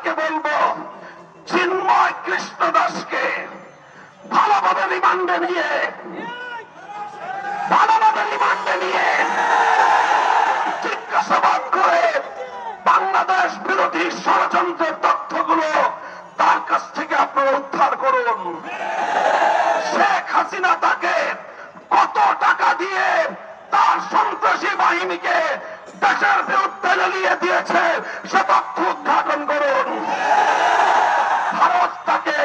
আপনাদেরকে বলব, চিন্ময় কৃষ্ণ দাসকে ভালোভাবে রিমান্ডে নিয়ে, ভালোভাবে রিমান্ডে নিয়ে জিজ্ঞাসাবাদ করে বাংলাদেশ বিরোধী ষড়যন্ত্রের তথ্যগুলো তার কাছ থেকে আপনারা উদ্ধার করুন। শেখ হাসিনা তাকে কত টাকা দিয়ে তার সন্ত্রাসী বাহিনীকে দেশের বিরুদ্ধে লেলিয়ে দিয়েছে সে তথ্য উদ্ঘাটন করুন ভারত তাকে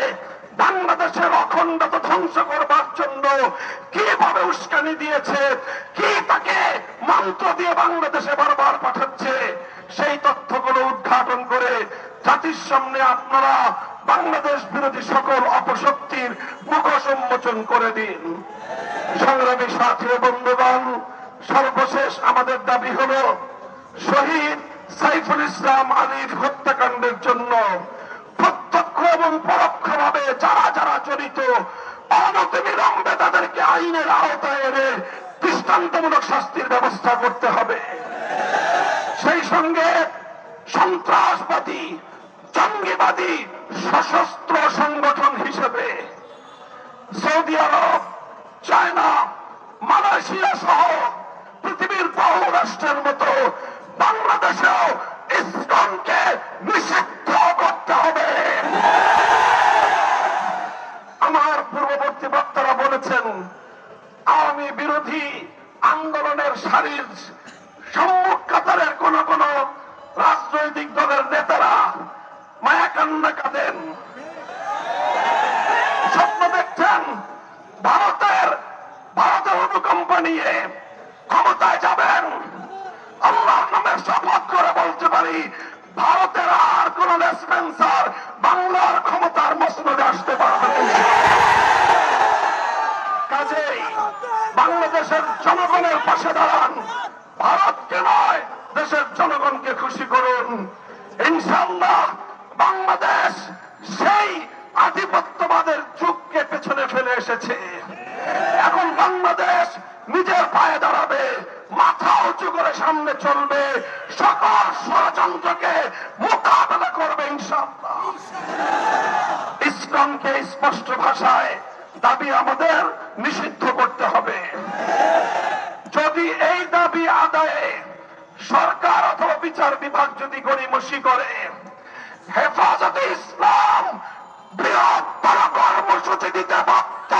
বাংলাদেশের অখণ্ডতা ধ্বংস করবার জন্য কীভাবে উস্কানি দিয়েছে? কি তাকে মন্ত্র দিয়ে বাংলাদেশে বারবার পাঠাচ্ছে? সেই তথ্যগুলো উদ্ঘাটন করে জাতির সামনে আপনারা বাংলাদেশ বিরোধী সকল অপশক্তির মুখ সম্মোচন করে দিন। সংগ্রামী সাথী বন্ধুগণ, সর্বশেষ আমাদের দাবি হলো শহীদ সাইফুল ইসলাম আলীর হত্যাকাণ্ডের জন্য প্রত্যক্ষ এবং পরোক্ষভাবে যারা যারা জড়িত অনতিবিলম্বে তাদেরকে আইনের আওতায় এনে দৃষ্টান্তমূলক শাস্তির ব্যবস্থা করতে হবে। সেই সঙ্গে সন্ত্রাসবাদী, জঙ্গিবাদী, সশস্ত্র সংগঠন হিসেবে সৌদি আরব, চায়না, মালয়েশিয়া সহ পৃথিবীর বহু রাষ্ট্রের মতো বাংলাদেশেও ইসকনকে নিষিদ্ধ বক্তারা বলেছেন, আওয়ামী বিরোধী আন্দোলনের সারির সম্মুখ কাতারের কোন কোন রাজনৈতিক দলের নেতারা মায়া কান্না কাঁদেন। স্বপ্ন দেখছেন, ভারতের ভারতের অনুকম্প নিয়ে ক্ষমতায় যাবেন। আল্লাহ নামের শপথ করে বলতে পারি, ভারতের আর কোন লেসপেন্সার বাংলার ক্ষমতার মসনদে আসতে পারবে বাংলাদেশের জনগণের পাশে দাঁড়ান। ভারতকে নয়, দেশের জনগণকে খুশি করুন। ইনশাল্লাহ বাংলাদেশ সেই আধিপত্যবাদের যুগকে পেছনে ফেলে এসেছে। এখন বাংলাদেশ নিজের পায়ে দাঁড়াবে, মাথা উঁচু করে সামনে চলবে, সকল ষড়যন্ত্রকে মোকাবেলা করবে ইনশাল্লাহ ইসলামকে স্পষ্ট ভাষায় দাবি আমাদের নিষিদ্ধ করতে হবে। যদি এই দাবি আদায়ে সরকার অথবা বিচার বিভাগ যদি গড়িমসি করে, হেফাজতে ইসলাম বৃহত্তর কর্মসূচি দিতে বাধ্য